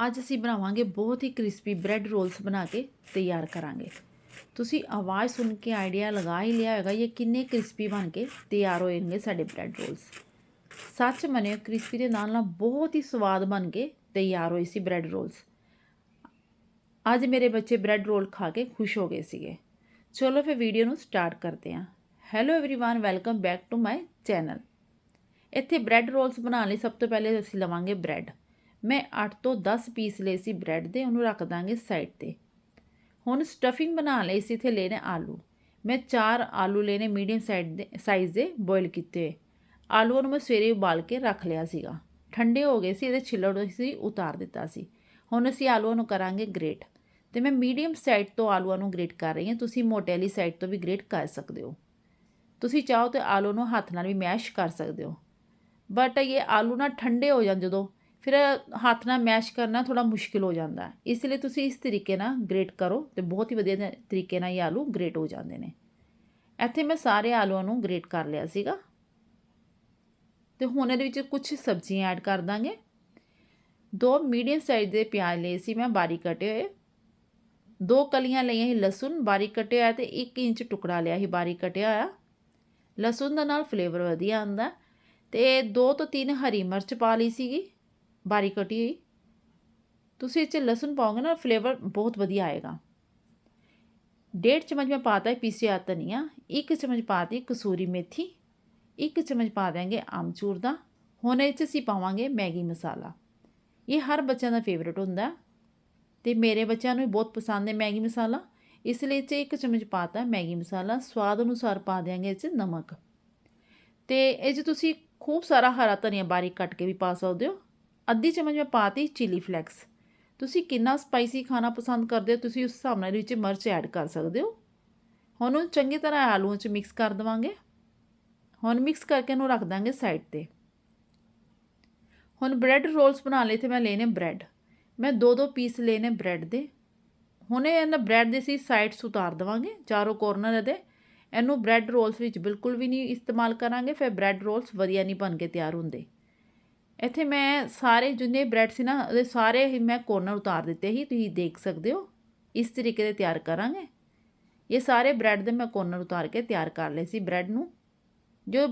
ਅੱਜ ਅਸੀਂ ਬਣਾਵਾਂਗੇ ਬਹੁਤ ਹੀ ਕ੍ਰਿਸਪੀ ਬ੍ਰੈਡ ਰੋਲਸ ਬਣਾ ਕੇ ਤਿਆਰ ਕਰਾਂਗੇ ਤੁਸੀਂ ਆਵਾਜ਼ ਸੁਣ ਕੇ ਆਈਡੀਆ ਲਗਾ ਹੀ ਲਿਆ ਹੋਵੇਗਾ ਇਹ ਕਿੰਨੇ ਕ੍ਰਿਸਪੀ ਬਣ ਕੇ ਤਿਆਰ ਹੋਣਗੇ ਸਾਡੇ ਬ੍ਰੈਡ ਰੋਲਸ ਸੱਚ ਮੰਨਿਓ ਕ੍ਰਿਸਪੀ ਦੇ ਨਾਲ ਨਾਲ ਬਹੁਤ ਹੀ ਸਵਾਦ ਬਣ ਕੇ ਤਿਆਰ ਹੋਏ ਸੀ ਬ੍ਰੈਡ ਰੋਲਸ ਅੱਜ ਮੇਰੇ ਬੱਚੇ ਬ੍ਰੈਡ ਰੋਲ ਖਾ ਕੇ ਖੁਸ਼ ਹੋ ਗਏ ਸੀਗੇ ਚਲੋ ਫਿਰ ਵੀਡੀਓ ਨੂੰ ਸਟਾਰਟ ਕਰਦੇ ਹਾਂ hello everyone welcome back to my channel ਇੱਥੇ ਬ੍ਰੈਡ ਰੋਲਸ ਬਣਾਉਣ ਲਈ ਸਭ ਤੋਂ ਪਹਿਲੇ ਅਸੀਂ ਲਵਾਂਗੇ ਬ੍ਰੈਡ ਮੈਂ 8 ਤੋਂ 10 ਪੀਸ ਲਏ ਸੀ ਬ੍ਰੈਡ ਦੇ, ਉਹਨੂੰ ਰੱਖ ਦਾਂਗੇ ਸਾਈਡ ਤੇ। ਹੁਣ ਸਟਫਿੰਗ ਬਣਾ ਲਈ ਸੀ, ਇੱਥੇ ਲੈਣੇ ਆਲੂ। ਮੈਂ 4 ਆਲੂ ਲੈਣੇ ਮੀਡੀਅਮ ਸਾਈਡ ਦੇ ਸਾਈਜ਼ ਦੇ ਬੋਇਲ ਕੀਤੇ ਹੋਏ। ਆਲੂਆਂ ਨੂੰ ਮੈਂ ਸਵੇਰੇ ਉਬਾਲ ਕੇ ਰੱਖ ਲਿਆ ਸੀਗਾ। ਠੰਡੇ ਹੋ ਗਏ ਸੀ, ਇਹਦੇ ਛਿੱਲੜ ਅਸੀਂ ਉਤਾਰ ਦਿੱਤਾ ਸੀ। ਹੁਣ ਅਸੀਂ ਆਲੂਆਂ ਨੂੰ ਕਰਾਂਗੇ ਗ੍ਰੇਟ ਤੇ ਮੈਂ ਮੀਡੀਅਮ ਸਾਈਡ ਤੋਂ ਆਲੂਆਂ ਨੂੰ ਗ੍ਰੇਟ ਕਰ ਰਹੀ ਹਾਂ। ਤੁਸੀਂ ਮੋਟੇ ਵਾਲੀ ਸਾਈਡ ਤੋਂ ਵੀ ਗ੍ਰੇਟ ਕਰ ਸਕਦੇ ਹੋ। ਤੁਸੀਂ ਚਾਹੋ ਤੇ ਆਲੂ ਨੂੰ ਹੱਥ ਨਾਲ ਵੀ ਮੈਸ਼ ਕਰ ਸਕਦੇ ਹੋ। ਬਟ ਇਹ ਆਲੂ ਨਾ ਠੰਡੇ ਹੋ ਜਾਣ ਜਦੋਂ ਫਿਰ ਹੱਥ ਨਾਲ ਮੈਸ਼ ਕਰਨਾ ਥੋੜਾ ਮੁਸ਼ਕਿਲ ਹੋ ਜਾਂਦਾ ਇਸ ਲਈ ਤੁਸੀਂ ਇਸ ਤਰੀਕੇ ਨਾਲ ਗ੍ਰੇਟ ਕਰੋ ਤੇ ਬਹੁਤ ਹੀ ਵਧੀਆ ਤ- ਤਰੀਕੇ ਨਾਲ ਇਹ ਆਲੂ ਗ੍ਰੇਟ ਹੋ ਜਾਂਦੇ ਨੇ। ਇੱਥੇ ਮੈਂ ਸਾਰੇ ਆਲੂਆਂ ਨੂੰ ਗ੍ਰੇਟ ਕਰ ਲਿਆ ਸੀਗਾ। ਤੇ ਹੁਣ ਇਹਦੇ ਵਿੱਚ ਕੁਝ ਸਬਜ਼ੀਆਂ ਐਡ ਕਰ ਦਾਂਗੇ। ਦੋ ਮੀਡੀਅਮ ਸਾਈਜ਼ ਦੇ ਪਿਆਜ਼ ਲਏ ਸੀ ਮੈਂ ਬਾਰੀਕ ਕਟੇ ਹੋਏ। ਦੋ ਕਲੀਆਂ ਲਈਆਂ ਸੀ ਲਸਣ ਬਾਰੀਕ ਕਟਿਆ ਹੋਇਆ ਤੇ 1 ਇੰਚ ਟੁਕੜਾ ਲਿਆ ਸੀ ਬਾਰੀਕ ਕਟਿਆ ਹੋਇਆ। ਲਸਣ ਦਾ ਨਾਲ ਫਲੇਵਰ ਵਧੀਆ ਆਉਂਦਾ ਤੇ ਦੋ ਤੋਂ ਤਿੰਨ ਹਰੀ ਮਿਰਚ ਪਾ ਲਈ ਸੀਗੀ। ਬਾਰੀਕ ਕਟੀ ਹੋਈ। ਤੁਸੀਂ ਇਹ 'ਚ ਲਸਣ ਪਾਓਗੇ ਨਾ ਫਲੇਵਰ ਬਹੁਤ ਵਧੀਆ ਆਏਗਾ। ਡੇਢ ਚਮਚ ਮੈਂ ਪਾਤਾ ਹੈ ਪੀਸਿਆ ਧਨੀਆ ਇੱਕ ਚਮਚ ਪਾਤੀ ਕਸੂਰੀ ਮੇਥੀ, ਇੱਕ ਚਮਚ ਪਾ ਦਿਆਂਗੇ ਆਮਚੂਰ ਦਾ। ਹੁਣ ਇਹ 'ਚ ਅਸੀਂ ਪਾਵਾਂਗੇ ਮੈਗੀ ਮਸਾਲਾ। ਇਹ ਹਰ ਬੱਚਿਆਂ ਦਾ ਫੇਵਰੇਟ ਹੁੰਦਾ। ਹੈ ਤੇ ਮੇਰੇ ਬੱਚਿਆਂ ਨੂੰ ਵੀ ਬਹੁਤ ਪਸੰਦ ਹੈ ਮੈਗੀ ਮਸਾਲਾ। ਇਸ ਲਈ ਇਹ 'ਚ ਇੱਕ ਚਮਚ ਪਾਤਾ ਮੈਗੀ ਮਸਾਲਾ। ਸਵਾਦ ਅਨੁਸਾਰ ਪਾ ਦਿਆਂਗੇ ਇਹ 'ਚ ਨਮਕ। ਤੇ ਇਹ 'ਚ ਤੁਸੀਂ ਖੂਬ ਸਾਰਾ ਹਰਾ ਧਨੀਆ ਬਾਰੀਕ ਕੱਟ ਕੇ ਵੀ ਪਾ ਸਕਦੇ ਹੋ। ਅੱਧੀ ਚਮਚ ਮੈਂ ਪਾਤੀ ਚਿਲੀ ਫਲੈਕਸ ਤੁਸੀਂ ਕਿੰਨਾ ਸਪਾਈਸੀ ਖਾਣਾ ਪਸੰਦ ਕਰਦੇ ਹੋ, ਤੁਸੀਂ ਉਸ ਹਿਸਾਬ ਨਾਲ ਵਿੱਚ ਮਿਰਚ ਐਡ ਕਰ ਸਕਦੇ ਹੋ। ਹੁਣ ਉਹਨੂੰ ਚੰਗੀ ਤਰ੍ਹਾਂ ਆਲੂਆਂ 'ਚ ਮਿਕਸ ਕਰ ਦਵਾਂਗੇ। ਹੁਣ ਮਿਕਸ ਕਰਕੇ ਇਹਨੂੰ ਰੱਖ ਦਾਂਗੇ ਸਾਈਡ ਤੇ। ਹੁਣ ਬ੍ਰੈਡ ਰੋਲਸ ਬਣਾ ਲਏ ਤੇ ਮੈਂ ਲੈਨੇ ਬ੍ਰੈਡ ਮੈਂ ਦੋ ਦੋ ਪੀਸ ਲੈਨੇ ਬ੍ਰੈਡ ਦੇ। ਹੁਣ ਇਹ ਇਹਨਾਂ ਬ੍ਰੈਡ ਦੇ ਸੀ ਸਾਈਡਸ ਉਤਾਰ ਦਵਾਂਗੇ, ਚਾਰੋਂ ਕੋਰਨਰ ਇਹਦੇ। ਇਹਨੂੰ ਬ੍ਰੈਡ ਰੋਲਸ ਵਿੱਚ ਬਿਲਕੁਲ ਵੀ ਨਹੀਂ ਇਸਤੇਮਾਲ ਕਰਾਂਗੇ, ਫਿਰ ਬ੍ਰੈਡ ਰੋਲਸ ਵਧੀਆ ਨਹੀਂ ਬਣ ਕੇ ਤਿਆਰ ਹੁੰਦੇ। ਇੱਥੇ ਮੈਂ ਸਾਰੇ ਜਿੰਨੇ ਬ੍ਰੈਡ ਸੀ ਨਾ, ਉਹਦੇ ਸਾਰੇ ਹੀ ਮੈਂ ਕੋਰਨਰ ਉਤਾਰ ਦਿੱਤੇ ਸੀ, ਤੁਸੀਂ ਦੇਖ ਸਕਦੇ ਹੋ। ਇਸ ਤਰੀਕੇ ਦੇ ਤਿਆਰ ਕਰਾਂਗੇ। ਇਹ ਸਾਰੇ ਬ੍ਰੈਡ ਦੇ ਮੈਂ ਕੋਰਨਰ ਉਤਾਰ ਕੇ ਤਿਆਰ ਕਰ ਲਏ ਸੀ ਬ੍ਰੈਡ ਨੂੰ। ਜੋ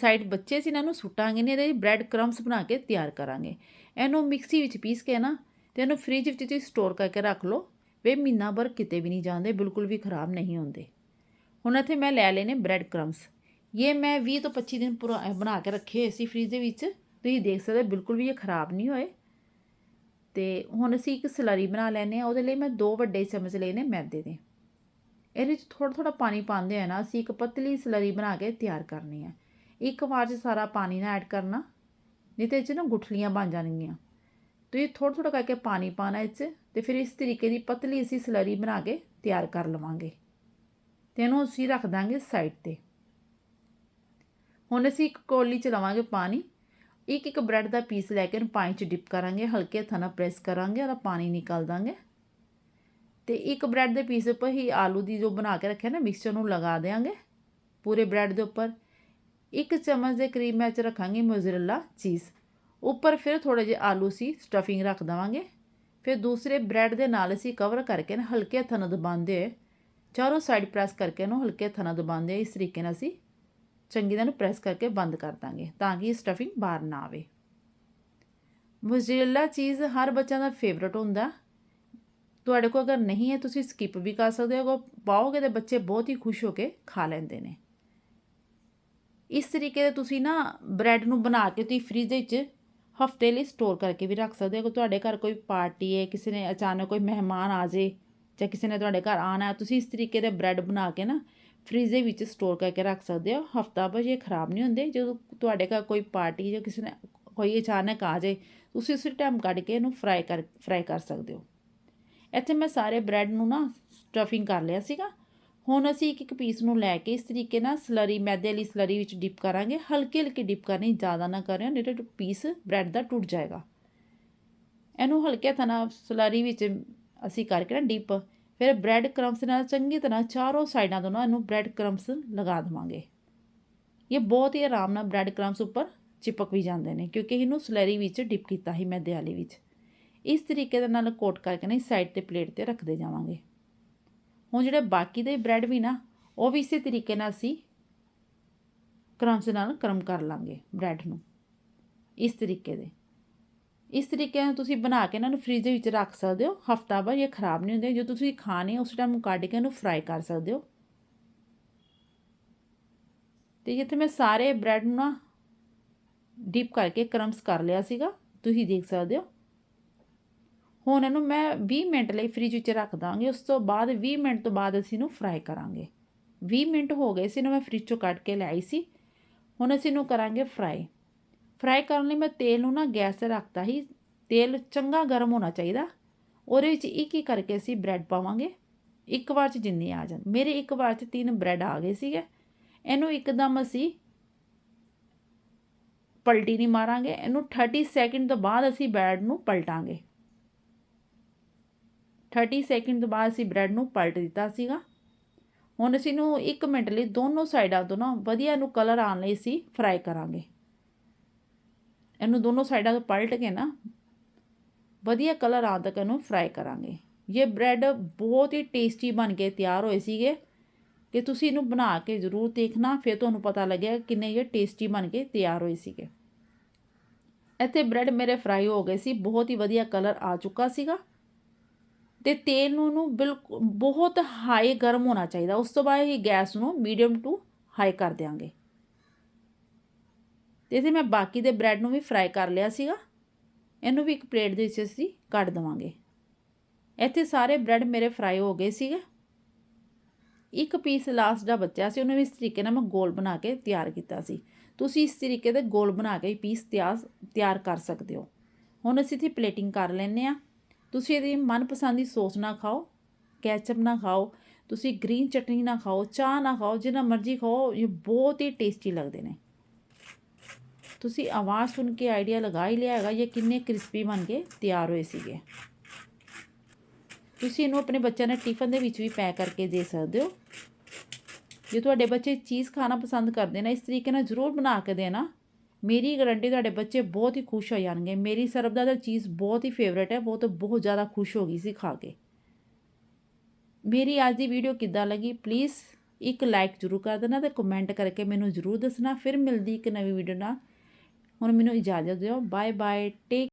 ਸਾਈਡ ਬੱਚੇ ਸੀ ਇਹਨਾਂ ਨੂੰ ਸੁੱਟਾਂਗੇ ਨਹੀਂ, ਇਹਦੇ ਬ੍ਰੈਡ ਕ੍ਰਮਸ ਬਣਾ ਕੇ ਤਿਆਰ ਕਰਾਂਗੇ। ਇਹਨੂੰ ਮਿਕਸੀ ਵਿੱਚ ਪੀਸ ਕੇ ਨਾ, ਤੇ ਇਹਨੂੰ ਫ੍ਰਿਜ ਵਿੱਚ ਤੁਸੀਂ ਸਟੋਰ ਕਰਕੇ ਰੱਖ ਲਓ। ਵੇ ਮਹੀਨਾ ਭਰ ਕਿਤੇ ਵੀ ਨਹੀਂ ਜਾਂਦੇ, ਬਿਲਕੁਲ ਵੀ ਖਰਾਬ ਨਹੀਂ ਹੁੰਦੇ। ਹੁਣ ਇੱਥੇ ਮੈਂ ਲੈ ਲਏ ਨੇ ਬ੍ਰੈਡ ਕ੍ਰਮਸ ਇਹ ਮੈਂ 20 ਤੋਂ 25 ਦਿਨ ਪੁਰਾ, ਬਣਾ ਕੇ ਰੱਖੇ ਹੋਏ ਸੀ ਫ੍ਰਿਜ ਦੇ ਵਿੱਚ। ਤੁਸੀਂ ਦੇਖ ਸਕਦੇ ਹੋ, ਬਿਲਕੁਲ ਵੀ ਇਹ ਖਰਾਬ ਨਹੀਂ ਹੋਏ। ਤੇ ਹੁਣ ਅਸੀਂ ਇੱਕ ਸਲਰੀ ਬਣਾ ਲੈਨੇ ਆ ਉਹਦੇ ਲਈ ਮੈਂ ਦੋ ਵੱਡੇ ਚਮਚ ਲਏ ਨੇ ਮੈਦੇ ਦੇ। ਇਹਦੇ ਵਿੱਚ ਥੋੜਾ ਥੋੜਾ ਪਾਣੀ ਪਾਉਂਦੇ ਆ ਨਾ, ਅਸੀਂ ਇੱਕ ਪਤਲੀ ਸਲਰੀ ਬਣਾ ਕੇ ਤਿਆਰ ਕਰਨੀ ਹੈ ਇੱਕ ਵਾਰ 'ਚ ਸਾਰਾ ਪਾਣੀ ਨਾ ਐਡ ਕਰਨਾ, ਨਹੀਂ ਤੇ ਇਹ 'ਚ ਨਾ ਗੁਠਲੀਆਂ ਬਣ ਜਾਣਗੀਆਂ। ਤੁਸੀਂ ਥੋੜਾ ਥੋੜਾ ਕਰਕੇ ਪਾਣੀ ਪਾਣਾ ਇਹ 'ਚ, ਤੇ ਫਿਰ ਇਸ ਤਰੀਕੇ ਦੀ ਪਤਲੀ ਅਸੀਂ ਸਲਰੀ ਬਣਾ ਕੇ ਤਿਆਰ ਕਰ ਲਵਾਂਗੇ। ਤੇ ਇਹਨੂੰ ਅਸੀਂ ਰੱਖ ਦਾਂਗੇ ਸਾਈਡ ਤੇ। ਹੁਣ ਅਸੀਂ ਇੱਕ ਕੋਲੀ ਚ ਲਵਾਂਗੇ ਪਾਣੀ। ਇੱਕ ਇੱਕ ਬ੍ਰੈਡ ਦਾ ਪੀਸ ਲੈ ਕੇ ਪਾਣੀ ਚ ਡਿਪ ਕਰਾਂਗੇ, ਹਲਕੇ ਹੱਥਾਂ ਨਾਲ ਪ੍ਰੈਸ ਕਰਾਂਗੇ, ਉਹਦਾ ਪਾਣੀ ਨਿਕਾਲ ਦਾਂਗੇ। ਤੇ ਇੱਕ ਬ੍ਰੈਡ ਦੇ ਪੀਸ ਉੱਪਰ ਹੀ ਆਲੂ ਦੀ ਜੋ ਬਣਾ ਕੇ ਰੱਖਿਆ ਨਾ ਮਿਕਸਚਰ ਨੂੰ ਲਗਾ ਦੇਾਂਗੇ ਪੂਰੇ ਬ੍ਰੈਡ ਦੇ ਉੱਪਰ। ਇੱਕ ਚਮਚ ਦੇ ਕਰੀਬ ਮੈਂ ਚ ਰੱਖਾਂਗੀ ਮੋਜ਼ਰੇਲਾ ਚੀਜ਼। ਉੱਪਰ ਫਿਰ ਥੋੜੇ ਜਿਹੇ ਆਲੂ ਸੀ ਸਟਫਿੰਗ ਰੱਖ ਦਵਾਂਗੇ। ਫਿਰ ਦੂਸਰੇ ਬ੍ਰੈਡ ਦੇ ਨਾਲ ਅਸੀਂ ਕਵਰ ਕਰਕੇ ਨਾ ਹਲਕੇ ਹੱਥਾਂ ਨਾਲ ਦਬਾਉਂਦੇ ਹੋਏ, ਚਾਰੋਂ ਸਾਈਡ ਪ੍ਰੈਸ ਕਰਕੇ ਇਹਨੂੰ ਹਲਕੇ ਹੱਥਾਂ ਨਾਲ ਦਬਾਉਂਦੇ ਹੋਏ ਇਸ ਤਰੀਕੇ ਨਾਲ ਅਸੀਂ ਚੰਗੀ ਤਰ੍ਹਾਂ ਪ੍ਰੈਸ ਕਰਕੇ ਬੰਦ ਕਰ ਦਾਂਗੇ ਤਾਂ ਕਿ ਸਟਫਿੰਗ ਬਾਹਰ ਨਾ ਆਵੇ। ਮੋਜ਼ਰੇਲਾ ਚੀਜ਼ ਹਰ ਬੱਚਿਆਂ ਦਾ ਫੇਵਰਟ ਹੁੰਦਾ। ਤੁਹਾਡੇ ਕੋਲ ਅਗਰ ਨਹੀਂ ਹੈ, ਤੁਸੀਂ ਸਕਿਪ ਵੀ ਕਰ ਸਕਦੇ ਹੋ। ਪਾਓਗੇ ਤੇ ਬੱਚੇ ਬਹੁਤ ਹੀ ਖੁਸ਼ ਹੋ ਕੇ ਖਾ ਲੈਂਦੇ ਨੇ। ਇਸ ਤਰੀਕੇ ਦੇ ਤੁਸੀਂ ਨਾ ਬ੍ਰੈਡ ਨੂੰ ਬਣਾ ਕੇ ਤੁਸੀਂ ਫ੍ਰਿਜ ਵਿੱਚ ਹਫ਼ਤੇ ਲਈ ਸਟੋਰ ਕਰਕੇ ਵੀ ਰੱਖ ਸਕਦੇ ਹੋ। ਤੁਹਾਡੇ ਘਰ ਕੋਈ ਪਾਰਟੀ ਹੈ, ਕਿਸੇ ਨੇ ਅਚਾਨਕ ਕੋਈ ਮਹਿਮਾਨ ਆ ਜੇ ਜਾਂ ਕਿਸੇ ਨੇ ਤੁਹਾਡੇ ਘਰ ਆਣਾ ਤੁਸੀਂ ਇਸ ਤਰੀਕੇ ਦੇ ਬ੍ਰੈਡ ਬਣਾ ਕੇ ਨਾ ਫ੍ਰਿਜ ਦੇ ਵਿੱਚ ਸਟੋਰ ਕਰਕੇ ਰੱਖ ਸਕਦੇ ਹੋ। ਹਫਤਾ ਭਰ ਇਹ ਖਰਾਬ ਨਹੀਂ ਹੁੰਦੇ, ਜਦੋਂ ਤੁਹਾਡੇ ਘਰ ਕੋਈ ਪਾਰਟੀ ਜਾਂ ਕਿਸੇ ਨੇ ਕੋਈ ਅਚਾਨਕ ਆ ਜਾਏ, ਤੁਸੀਂ ਉਸੇ ਟਾਈਮ ਕੱਢ ਕੇ ਇਹਨੂੰ ਫਰਾਈ ਕਰ ਫਰਾਈ ਕਰ ਸਕਦੇ ਹੋ। ਇੱਥੇ ਮੈਂ ਸਾਰੇ ਬ੍ਰੈਡ ਨੂੰ ਨਾ ਸਟਫਿੰਗ ਕਰ ਲਿਆ ਸੀਗਾ। ਹੁਣ ਅਸੀਂ ਇੱਕ ਇੱਕ ਪੀਸ ਨੂੰ ਲੈ ਕੇ ਇਸ ਤਰੀਕੇ ਨਾਲ ਸਲਰੀ ਮੈਦੇ ਵਾਲੀ ਸਲਰੀ ਵਿੱਚ ਡਿਪ ਕਰਾਂਗੇ। ਹਲਕੀ ਹਲਕੀ ਡਿਪ ਕਰਨੀ, ਜ਼ਿਆਦਾ ਨਾ ਕਰਿਓ, ਨਹੀਂ ਤਾਂ ਪੀਸ ਬ੍ਰੈਡ ਦਾ ਟੁੱਟ ਜਾਏਗਾ। ਇਹਨੂੰ ਹਲਕੇ ਹੱਥਾਂ ਸਲਰੀ ਵਿੱਚ ਅਸੀਂ ਕਰਕੇ ਨਾ ਡਿਪ ਫਿਰ ਬ੍ਰੈਡ ਕ੍ਰੰਬਸ ਨਾਲ ਚੰਗੀ ਤਰ੍ਹਾਂ ਚਾਰੋਂ ਸਾਈਡਾਂ ਤੋਂ ਨਾ ਇਹਨੂੰ ਬ੍ਰੈਡ ਕ੍ਰੰਬਸ ਲਗਾ ਦਵਾਂਗੇ। ਇਹ ਬਹੁਤ ਹੀ ਆਰਾਮ ਨਾਲ ਬ੍ਰੈਡ ਕ੍ਰੰਬਸ ਉੱਪਰ ਚਿਪਕ ਵੀ ਜਾਂਦੇ ਨੇ, ਕਿਉਂਕਿ ਇਹਨੂੰ ਸਲੈਰੀ ਵਿੱਚ ਡਿਪ ਕੀਤਾ ਸੀ ਮੈਂ ਦਿਆਲੀ ਵਿੱਚ। ਇਸ ਤਰੀਕੇ ਦੇ ਨਾਲ ਕੋਟ ਕਰਕੇ ਨਾ ਸਾਈਡ ਤੇ ਪਲੇਟ ਤੇ ਰੱਖਦੇ ਜਾਵਾਂਗੇ। ਹੁਣ ਜਿਹੜੇ ਬਾਕੀ ਦੇ ਬ੍ਰੈਡ ਵੀ ਨਾ, ਉਹ ਵੀ ਇਸੇ ਤਰੀਕੇ ਨਾਲ ਅਸੀਂ ਕ੍ਰਮਸ ਨਾਲ ਕਰਮ ਕਰ ਲਾਂਗੇ ਬ੍ਰੈਡ ਨੂੰ। ਇਸ ਤਰੀਕੇ ਦੇ। ਇਸ ਤਰੀਕੇ ਨਾਲ ਤੁਸੀਂ ਬਣਾ ਕੇ ਇਹਨਾਂ ਨੂੰ ਫ੍ਰਿਜ ਦੇ ਵਿੱਚ ਰੱਖ ਸਕਦੇ ਹੋ। ਹਫਤਾ ਭਰ ਇਹ ਖਰਾਬ ਨਹੀਂ ਹੁੰਦੇ, ਜੋ ਤੁਸੀਂ ਖਾਣੇ ਉਸ ਟਾਈਮ ਕੱਢ ਕੇ ਇਹਨੂੰ ਫਰਾਈ ਕਰ ਸਕਦੇ ਹੋ। ਤੇ ਜਿੱਥੇ ਮੈਂ ਸਾਰੇ ਬ੍ਰੈਡ ਨੂੰ ਨਾ ਡੀਪ ਕਰਕੇ ਕਰਮਸ ਕਰ ਲਿਆ ਸੀਗਾ, ਤੁਸੀਂ ਦੇਖ ਸਕਦੇ ਹੋ। ਹੁਣ ਇਹਨੂੰ ਮੈਂ 20 ਮਿੰਟ ਲਈ ਫ੍ਰਿਜ ਵਿੱਚ ਰੱਖ ਦਾਂਗੇ। ਉਸ ਤੋਂ ਬਾਅਦ 20 ਮਿੰਟ ਤੋਂ ਬਾਅਦ ਅਸੀਂ ਇਹਨੂੰ ਫਰਾਈ ਕਰਾਂਗੇ। 20 ਮਿੰਟ ਹੋ ਗਏ ਸੀ ਇਹਨੂੰ ਮੈਂ ਫ੍ਰਿਜ ਚੋਂ ਕੱਢ ਕੇ ਲਿਆਈ ਸੀ। ਹੁਣ ਅਸੀਂ ਇਹਨੂੰ ਕਰਾਂਗੇ ਫਰਾਈ ਫਰਾਈ ਕਰਨ ਲਈ ਮੈਂ ਤੇਲ ਨੂੰ ਨਾ ਗੈਸ ਤੇ ਰੱਖਤਾ ਸੀ। ਤੇਲ ਚੰਗਾ ਗਰਮ ਹੋਣਾ ਚਾਹੀਦਾ। ਉਹਦੇ ਵਿੱਚ ਇੱਕ ਇੱਕ ਕਰਕੇ ਅਸੀਂ ਬ੍ਰੈਡ ਪਾਵਾਂਗੇ। ਇੱਕ ਵਾਰ 'ਚ ਜਿੰਨੇ ਆ ਜਾਣ। ਮੇਰੇ ਇੱਕ ਵਾਰ 'ਚ ਤਿੰਨ ਬ੍ਰੈਡ ਆ ਗਏ ਸੀਗੇ। ਇਹਨੂੰ ਇੱਕਦਮ ਅਸੀਂ ਪਲਟੀ ਨਹੀਂ ਮਾਰਾਂਗੇ। ਇਹਨੂੰ 30 ਸੈਕਿੰਡ ਤੋਂ ਬਾਅਦ ਅਸੀਂ ਬ੍ਰੈਡ ਨੂੰ ਪਲਟਾਂਗੇ। 30 ਸੈਕਿੰਡ ਤੋਂ ਬਾਅਦ ਅਸੀਂ ਬ੍ਰੈਡ ਨੂੰ ਪਲਟ ਦਿੱਤਾ ਸੀਗਾ। ਹੁਣ ਅਸੀਂ ਨੂੰ 1 ਮਿੰਟ ਲਈ ਦੋਨੋਂ ਸਾਈਡਾਂ ਤੋਂ ਨਾ ਵਧੀਆ ਨੂੰ ਕਲਰ ਆਉਣ ਲਈ ਅਸੀਂ ਫਰਾਈ ਕਰਾਂਗੇ। ਇਹਨੂੰ ਦੋਨੋਂ ਸਾਈਡਾਂ ਤੋਂ ਪਲਟ ਕੇ ਨਾ ਵਧੀਆ ਕਲਰ ਆਉਣ ਤੱਕ ਇਹਨੂੰ ਫਰਾਈ ਕਰਾਂਗੇ। ਇਹ ਬ੍ਰੈਡ ਬਹੁਤ ਹੀ ਟੇਸਟੀ ਬਣ ਕੇ ਤਿਆਰ ਹੋਏ ਸੀਗੇ। ਕਿ ਤੁਸੀਂ ਇਹਨੂੰ ਬਣਾ ਕੇ ਜ਼ਰੂਰ ਦੇਖਣਾ, ਫਿਰ ਤੁਹਾਨੂੰ ਪਤਾ ਲੱਗਿਆ ਕਿੰਨੇ ਇਹ ਟੇਸਟੀ ਬਣ ਕੇ ਤਿਆਰ ਹੋਏ ਸੀਗੇ। ਇੱਥੇ ਬ੍ਰੈਡ ਮੇਰੇ ਫਰਾਈ ਹੋ ਗਏ ਸੀ, ਬਹੁਤ ਹੀ ਵਧੀਆ ਕਲਰ ਆ ਚੁੱਕਾ ਸੀਗਾ। ਤੇ ਤੇਲ ਨੂੰ ਨੂੰ ਬਿਲਕੁਲ ਬਹੁਤ ਹਾਈ ਗਰਮ ਹੋਣਾ ਚਾਹੀਦਾ। ਉਸ ਤੋਂ ਬਾਅਦ ਹੀ ਗੈਸ ਨੂੰ ਮੀਡੀਅਮ ਟੂ ਹਾਈ ਕਰ ਦਿਆਂਗੇ। ਤੇ ਇਥੇ ਮੈਂ ਬਾਕੀ ਦੇ ਬ੍ਰੈਡ ਨੂੰ ਵੀ ਫਰਾਈ ਕਰ ਲਿਆ ਸੀਗਾ। ਇਹਨੂੰ ਵੀ ਇੱਕ ਪਲੇਟ ਦੇ ਵਿੱਚ ਅਸੀਂ ਕੱਢ ਦਵਾਂਗੇ। ਇੱਥੇ ਸਾਰੇ ਬ੍ਰੈਡ ਮੇਰੇ ਫਰਾਈ ਹੋ ਗਏ ਸੀਗੇ। ਇੱਕ ਪੀਸ ਲਾਸਟ ਦਾ ਬਚਿਆ ਸੀ, ਉਹਨੂੰ ਵੀ ਇਸ ਤਰੀਕੇ ਨਾਲ ਮੈਂ ਗੋਲ ਬਣਾ ਕੇ ਤਿਆਰ ਕੀਤਾ ਸੀ। ਤੁਸੀਂ ਇਸ ਤਰੀਕੇ ਦੇ ਗੋਲ ਬਣਾ ਕੇ ਪੀਸ ਤਿਆਰ ਤਿਆਰ ਕਰ ਸਕਦੇ ਹੋ। ਹੁਣ ਅਸੀਂ ਇਥੇ ਪਲੇਟਿੰਗ ਕਰ ਲੈਨੇ ਆ ਤੁਸੀਂ ਇਹਦੀ ਮਨਪਸੰਦ ਦੀ ਸੌਸ ਨਾ ਖਾਓ ਕੈਚਅਪ ਨਾ ਖਾਓ, ਤੁਸੀਂ ਗ੍ਰੀਨ ਚਟਨੀ ਨਾ ਖਾਓ, ਚਾਹ ਨਾ ਖਾਓ, ਜਿੰਨਾ ਮਰਜ਼ੀ ਖਾਓ, ਇਹ ਬਹੁਤ ਹੀ ਟੇਸਟੀ ਲੱਗਦੇ ਨੇ। ਤੁਸੀਂ ਆਵਾਜ਼ ਸੁਣ ਕੇ ਆਈਡੀਆ ਲਗਾ ਹੀ ਲਿਆ ਹੈਗਾ, ਇਹ ਕਿੰਨੇ ਕ੍ਰਿਸਪੀ ਬਣ ਕੇ ਤਿਆਰ ਹੋਏ ਸੀਗੇ। ਤੁਸੀਂ ਇਹਨੂੰ ਆਪਣੇ ਬੱਚਿਆਂ ਦੇ ਟਿਫਨ ਦੇ ਵਿੱਚ ਵੀ ਪੈਕ ਕਰਕੇ ਦੇ ਸਕਦੇ ਹੋ। ਜੇ ਤੁਹਾਡੇ ਬੱਚੇ ਚੀਜ਼ ਖਾਣਾ ਪਸੰਦ ਕਰਦੇ ਨੇ, ਇਸ ਤਰੀਕੇ ਨਾਲ ਜ਼ਰੂਰ ਬਣਾ ਕੇ ਦੇਣਾ। ਮੇਰੀ ਗਾਰੰਟੀ, ਤੁਹਾਡੇ ਬੱਚੇ ਬਹੁਤ ਹੀ ਖੁਸ਼ ਹੋ ਜਾਣਗੇ। ਮੇਰੀ ਸਰਬ ਦਾ ਚੀਜ਼ ਬਹੁਤ ਹੀ ਫੇਵਰੇਟ ਹੈ, ਬਹੁਤ ਬਹੁਤ ਜ਼ਿਆਦਾ ਖੁਸ਼ ਹੋ ਗਈ ਸੀ ਖਾ ਕੇ। ਮੇਰੀ ਅੱਜ ਦੀ ਵੀਡੀਓ ਕਿੱਦਾਂ ਲੱਗੀ? ਪਲੀਜ਼ ਇੱਕ ਲਾਈਕ ਜ਼ਰੂਰ ਕਰ ਦੇਣਾ ਤੇ ਕਮੈਂਟ ਕਰਕੇ ਮੈਨੂੰ ਜ਼ਰੂਰ ਦੱਸਣਾ। ਫਿਰ ਮਿਲਦੀ ਇੱਕ ਨਵੀਂ ਵੀਡੀਓ ਨਾਲ। ਹੁਣ ਮੈਨੂੰ ਇਜਾਜ਼ਤ ਦਿਓ। Bye bye take